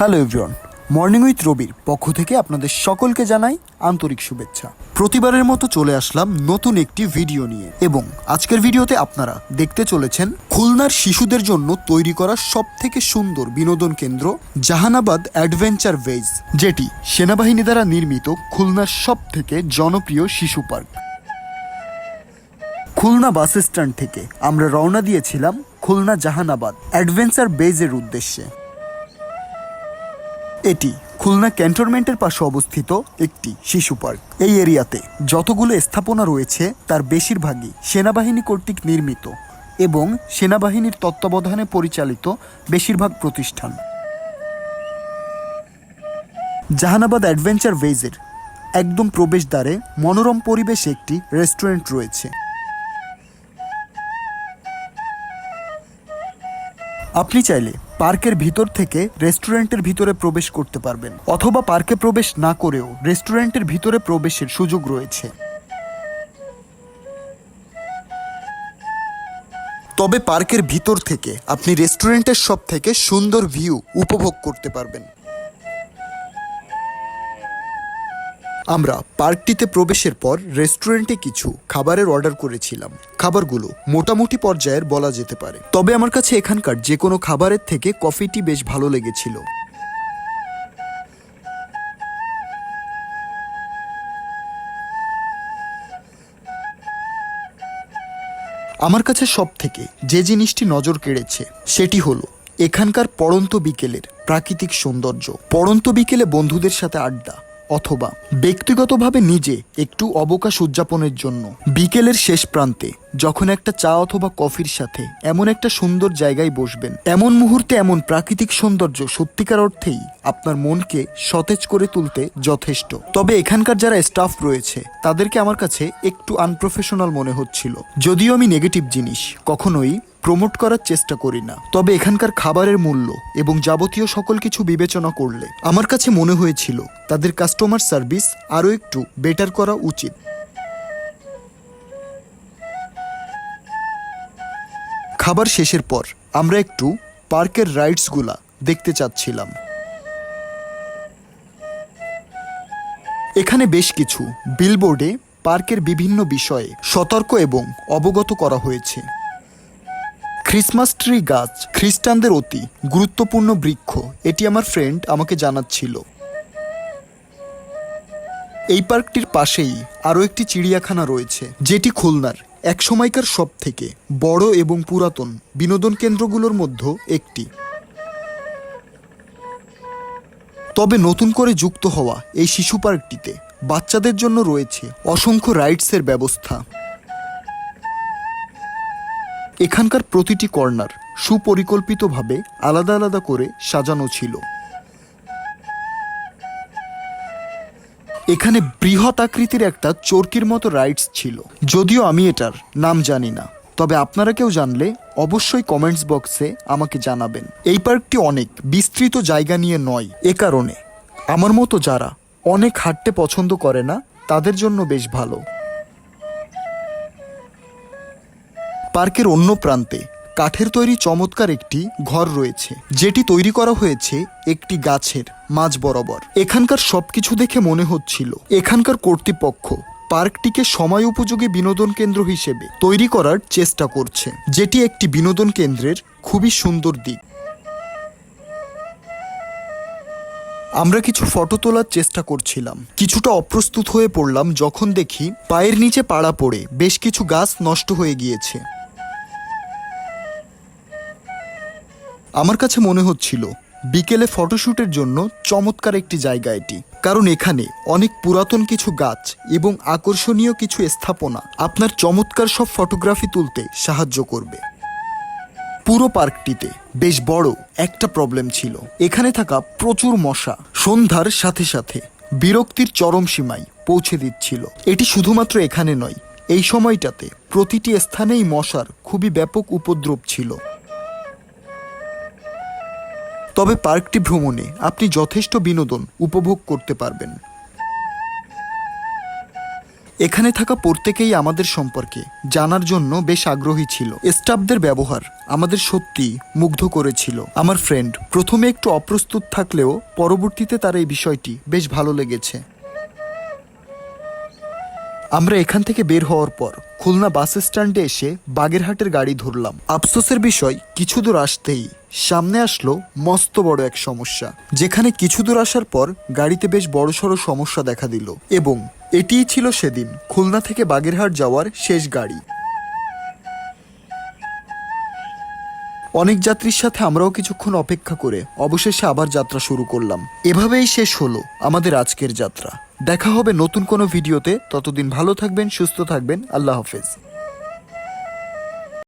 Hello everyone, morning with রবির পক্ষ থেকে আপনাদের সকলকে জানাই আন্তরিক শুভেচ্ছা। প্রতিবারের মতো চলে আসলাম নতুন একটি ভিডিও নিয়ে এবং আজকের ভিডিওতে আপনারা দেখতে চলেছেন খুলনার শিশুদের জন্য তৈরি করা সব থেকে সুন্দর বিনোদন কেন্দ্র জাহানাবাদ অ্যাডভেঞ্চার ভেজ যেটি সেনাবাহিনী দ্বারা নির্মিত খুলনার সব থেকে জনপ্রিয় শিশু পার্ক। খুলনা বাস স্ট্যান্ড থেকে আমরা রওনা দিয়েছিলাম খুলনা জাহানাবাদ অ্যাডভেঞ্চার বেজের উদ্দেশ্যে। এটি খুলনা ক্যান্টনমেন্টের পাশে অবস্থিত একটি শিশু পার্ক। এই এরিয়াতে যতগুলো স্থাপনা রয়েছে, তার বেশিরভাগই সেনাবাহিনী কর্তৃক নির্মিত এবং সেনাবাহিনীর তত্ত্বাবধানে পরিচালিত বেশিরভাগ প্রতিষ্ঠান। জাহানাবাদ অ্যাডভেঞ্চার ভেজের একদম প্রবেশদ্বারে মনোরম পরিবেশে একটি রেস্টুরেন্ট রয়েছে। আপনি চাইলে পার্কের ভিতর থেকে রেস্টুরেন্টের ভিতরে প্রবেশ করতে পারবেন, অথবা পার্কে প্রবেশ না করেও রেস্টুরেন্টের ভিতরে প্রবেশের সুযোগ রয়েছে। তবে পার্কের ভিতর থেকে আপনি রেস্টুরেন্টের সব থেকে সুন্দর ভিউ উপভোগ করতে পারবেন। আমরা পার্কটিতে প্রবেশের পর রেস্টুরেন্টে কিছু খাবারের অর্ডার করেছিলাম। খাবারগুলো মোটামুটি পর্যায়ের বলা যেতে পারে। তবে আমার কাছে এখানকার যে কোনো খাবারের থেকে কফিটি বেশ ভালো লেগেছিল। আমার কাছে সব থেকে যে জিনিসটি নজর কেড়েছে, সেটি হলো এখানকার পড়ন্ত বিকেলের প্রাকৃতিক সৌন্দর্য। পড়ন্ত বিকেলে বন্ধুদের সাথে আড্ডা। অথবা ব্যক্তিগতভাবে নিজে একটু অবকাশ উদযাপনের জন্য বিকেলের শেষ প্রান্তে যখন একটা চা অথবা কফির সাথে এমন একটা সুন্দর জায়গায় বসবেন, এমন মুহূর্তে এমন প্রাকৃতিক সৌন্দর্য সত্যিকার অর্থেই আপনার মনকে সতেজ করে তুলতে যথেষ্ট। তবে এখানকার যারা স্টাফ রয়েছে, তাদেরকে আমার কাছে একটু আনপ্রফেশনাল মনে হচ্ছিল। যদিও আমি নেগেটিভ জিনিস কখনোই প্রমোট করার চেষ্টা করি না। তবে এখানকার খাবারের মূল্য এবং যাবতীয় সকল কিছু বিবেচনা করলে আমার কাছে মনে হয়েছিল, তাদের কাস্টমার সার্ভিস আরও একটু বেটার করা উচিত। খাবার শেষের পর আমরা একটু পার্কের রাইডসগুলা দেখতে চাচ্ছিলাম। এখানে বেশ কিছু বিলবোর্ডে পার্কের বিভিন্ন বিষয়ে সতর্ক এবং অবগত করা হয়েছে। ক্রিসমাস ট্রি গাছ, খ্রিস্টানদের অতি গুরুত্বপূর্ণ বৃক্ষ, এটি আমার ফ্রেন্ড আমাকে জানাচ্ছিল। এই পার্কটির পাশেই আরও একটি চিড়িয়াখানা রয়েছে, যেটি খুলনার। এক সময়কার সব থেকে বড় এবং পুরাতন বিনোদন কেন্দ্রগুলোর মধ্যে একটি। তবে নতুন করে যুক্ত হওয়া এই শিশু পার্কটিতে বাচ্চাদের জন্য রয়েছে অসংখ্য রাইডসের ব্যবস্থা। এখানকার প্রতিটি কর্নার সুপরিকল্পিতভাবে আলাদা আলাদা করে সাজানো ছিল। এখানে বৃহৎ আকৃতির একটা চরকির মতো রাইডস ছিল। যদিও আমি এটার নাম জানি না। তবে আপনারা কেউ জানলে অবশ্যই কমেন্টস বক্সে আমাকে জানাবেন। এই পার্কটি অনেক, বিস্তৃত জায়গা নিয়ে নয়। এ কারণে আমার মতো যারা অনেক হাঁটতে পছন্দ করে না, তাদের জন্য বেশ ভালো। পার্কের অন্য প্রান্তে কাঠের তৈরি চমৎকার একটি ঘর রয়েছে, যেটি তৈরি করা হয়েছে একটি গাছের মাঝ বরাবর। এখানকার সবকিছু দেখে মনে হচ্ছিল, এখানকার কর্তৃপক্ষ পার্কটিকে সময় উপযোগী বিনোদন কেন্দ্র হিসেবে তৈরি করার চেষ্টা করছে, যেটি একটি বিনোদন কেন্দ্রের খুবই সুন্দর দিক। আমরা কিছু ফটো তোলার চেষ্টা করছিলাম, কিছুটা অপ্রস্তুত হয়ে পড়লাম যখন দেখি পায়ের নিচে পাড়া পড়ে বেশ কিছু গাছ নষ্ট হয়ে গিয়েছে। আমার কাছে মনে হচ্ছিল, বিকেলে ফটোশ্যুটের জন্য চমৎকার একটি জায়গা এটি। কারণ এখানে অনেক পুরাতন কিছু গাছ এবং আকর্ষণীয় কিছু স্থাপনা আপনার চমৎকার সব ফটোগ্রাফি তুলতে সাহায্য করবে। পুরো পার্কটিতে বেশ বড় একটা প্রবলেম ছিল। এখানে থাকা প্রচুর মশা। সন্ধ্যার সাথে সাথে বিরক্তির চরম সীমায় পৌঁছে দিচ্ছিল। এটি শুধুমাত্র এখানে নয়, এই সময়টাতে প্রতিটি স্থানেই মশার খুবই ব্যাপক উপদ্রব ছিল। তবে পার্কটি ভ্রমণে আপনি যথেষ্ট বিনোদন উপভোগ করতে পারবেন। এখানে থাকা প্রত্যেকেই আমাদের সম্পর্কে জানার জন্য বেশ আগ্রহী ছিল। স্টাফদের ব্যবহার আমাদের সত্যি মুগ্ধ করেছিল। আমার ফ্রেন্ড প্রথমে একটু অপ্রস্তুত থাকলেও পরবর্তীতে তার এই বিষয়টি বেশ ভালো লেগেছে। আমরা এখান থেকে বের হওয়ার পর খুলনা বাস স্ট্যান্ডে এসে বাগেরহাটের গাড়ি ধরলাম। আফসোসের বিষয়, কিছু দূর আসতেই সামনে আসলো মস্ত বড় এক সমস্যা। যেখানে কিছু দূর আসার পর গাড়িতে বেশ বড় বড়সড় সমস্যা দেখা দিল এবং এটিই ছিল সেদিন খুলনা থেকে বাগেরহাট যাওয়ার শেষ গাড়ি। অনেক যাত্রীর সাথে আমরাও কিছুক্ষণ অপেক্ষা করে অবশেষে আবার যাত্রা শুরু করলাম। এভাবেই শেষ হলো আমাদের আজকের যাত্রা। দেখা হবে নতুন কোনো ভিডিওতে। ততদিন ভালো থাকবেন সুস্থ থাকবেন। আল্লাহ হাফেজ।